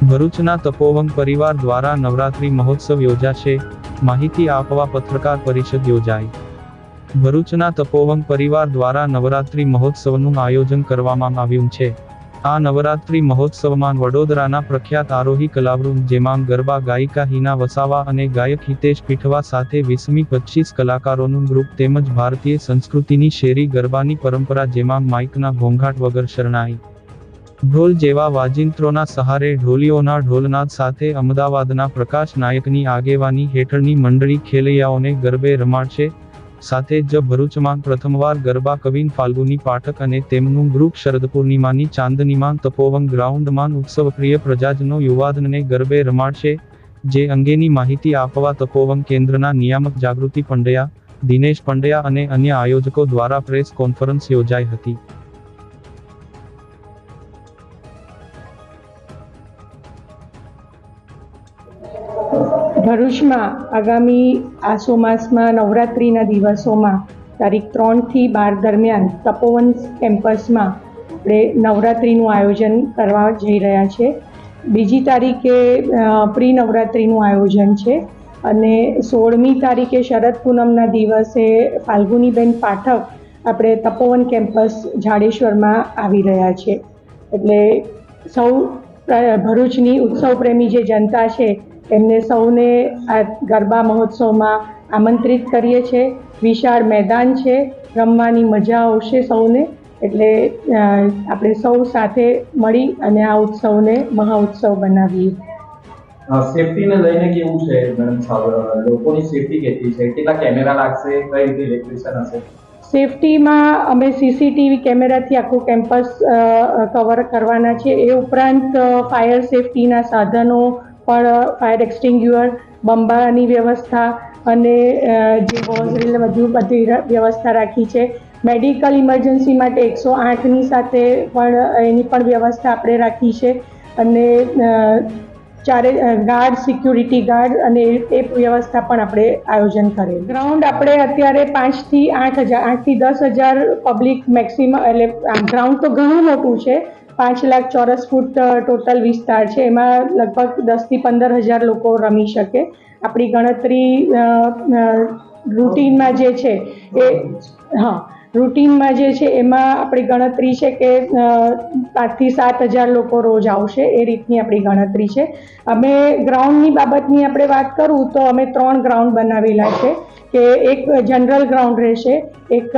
ભરૂચના તપોવન પરિવાર દ્વારા નવરાત્રી મહોત્સવ યોજાશે. માહિતી આપવા પત્રકાર પરિષદ યોજાઈ. ભરૂચના તપોવન પરિવાર દ્વારા નવરાત્રી મહોત્સવનું આયોજન કરવામાં આવ્યું છે. આ નવરાત્રી મહોત્સવમાં વડોદરાના પ્રખ્યાત આરોહી કલાવૃંદ, જેમાં ગરબા ગાયિકા હિના વસાવા અને ગાયક હિતેશ પીઠવા સાથે વીસમી પચીસ કલાકારોનું ગ્રુપ તેમજ ભારતીય સંસ્કૃતિની શેરી ગરબાની પરંપરા, જેમાં માઇકના ઘોંઘાટ વગર શરણાઈ. ઢોલ જેવા વાજિંત્રોના સહારે ઢોલીઓના ઢોલનાદ સાથે અમદાવાદના પ્રકાશ નાયકની આગેવાની હેઠળની મંડળી ખેલૈયાઓને ગરબે રમાડશે. સાથે જ ભરૂચમાં પ્રથમવાર ગરબા કવિન ફાલ્ગુની પાઠક અને તેમનું ગ્રુપ શરદ પૂર્ણિમાની ચાંદનીમાં તપોવન ગ્રાઉન્ડમાં ઉત્સવપ્રિય પ્રજાજનો યુવાધનને ગરબે રમાડશે. જે અંગેની માહિતી આપવા તપોવન કેન્દ્રના નિયામક જાગૃતિ પંડ્યા, દિનેશ પંડ્યા અને અન્ય આયોજકો દ્વારા પ્રેસ કોન્ફરન્સ યોજાઈ હતી. ભરૂચમાં આગામી આસો માસમાં નવરાત્રિના દિવસોમાં તારીખ ત્રણથી બાર દરમિયાન તપોવન કેમ્પસમાં આપણે નવરાત્રિનું આયોજન કરવા જઈ રહ્યા છે. બીજી તારીખે પ્રી નવરાત્રિનું આયોજન છે અને સોળમી તારીખે શરદ પૂનમના દિવસે ફાલ્ગુનીબેન પાઠક આપણે તપોવન કેમ્પસ જાડેશ્વરમાં આવી રહ્યા છે. એટલે સૌ ભરૂચની ઉત્સવ પ્રેમી જે જનતા છે, એમને સૌને આ ગરબા મહોત્સવમાં આમંત્રિત કરીએ છીએ. વિશાળ મેદાન છે, રમવાની મજા આવશે સૌને. એટલે આપણે સૌ સાથે મળી અને આ ઉત્સવને મહાઉત્સવ બનાવીએ. સેફટીને લઈને કેવું છે લોકોની સેફટી કેટલી છે? કેટલા કેમેરા લાગશે? કઈ રીતે ઇલેક્ટ્રિશિયન હશે? સેફટીમાં અમે સીસીટીવી કેમેરાથી આખું કેમ્પસ કવર કરવાના છે એ ઉપરાંત ફાયર સેફટીના સાધનો પણ ફાયર એક્સટિંગ્યુઅર બંબાની વ્યવસ્થા અને જે વોઝરીલ બધું બધી વ્યવસ્થા રાખી છે. મેડિકલ ઇમરજન્સી માટે એકસો આઠની સાથે પણ એની પણ વ્યવસ્થા આપણે રાખી છે. અને ચારે ગાર્ડ, સિક્યુરિટી ગાર્ડ અને એ વ્યવસ્થા પણ આપણે આયોજન કરેલ. ગ્રાઉન્ડ આપણે અત્યારે પાંચથી આઠ હજાર, આઠથી દસ હજાર પબ્લિક મેક્સિમમ એટલે ગ્રાઉન્ડ તો ઘણું મોટું છે, પાંચ લાખ ચોરસ ફૂટ ટોટલ વિસ્તાર છે, એમાં લગભગ દસથી પંદર હજાર લોકો રમી શકે. આપણી ગણતરી રૂટીનમાં જે છે, એ, હા રૂટીનમાં જે છે, એમાં આપણી ગણતરી છે કે પાંચથી સાત હજાર લોકો રોજ આવશે, એ રીતની આપણી ગણતરી છે. અમે ગ્રાઉન્ડની બાબતની આપણે વાત કરું તો અમે ત્રણ ગ્રાઉન્ડ બનાવેલા છે, કે એક જનરલ ગ્રાઉન્ડ રહેશે, એક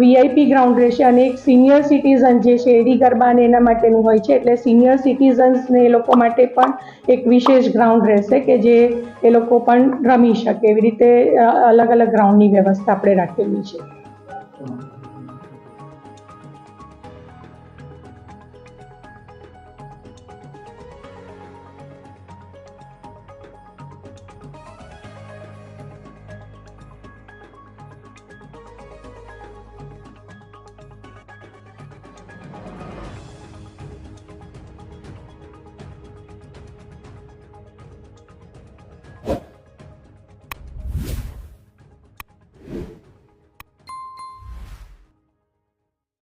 વીઆઈપી ગ્રાઉન્ડ રહેશે અને એક સિનિયર સિટીઝન જે છે એડી ગરબા અને એના માટેનું હોય છે. એટલે સિનિયર સિટીઝન્સને એ લોકો માટે પણ એક વિશેષ ગ્રાઉન્ડ રહેશે કે જે એ લોકો પણ રમી શકે. એવી રીતે અલગ અલગ ગ્રાઉન્ડની વ્યવસ્થા આપણે રાખેલી છે.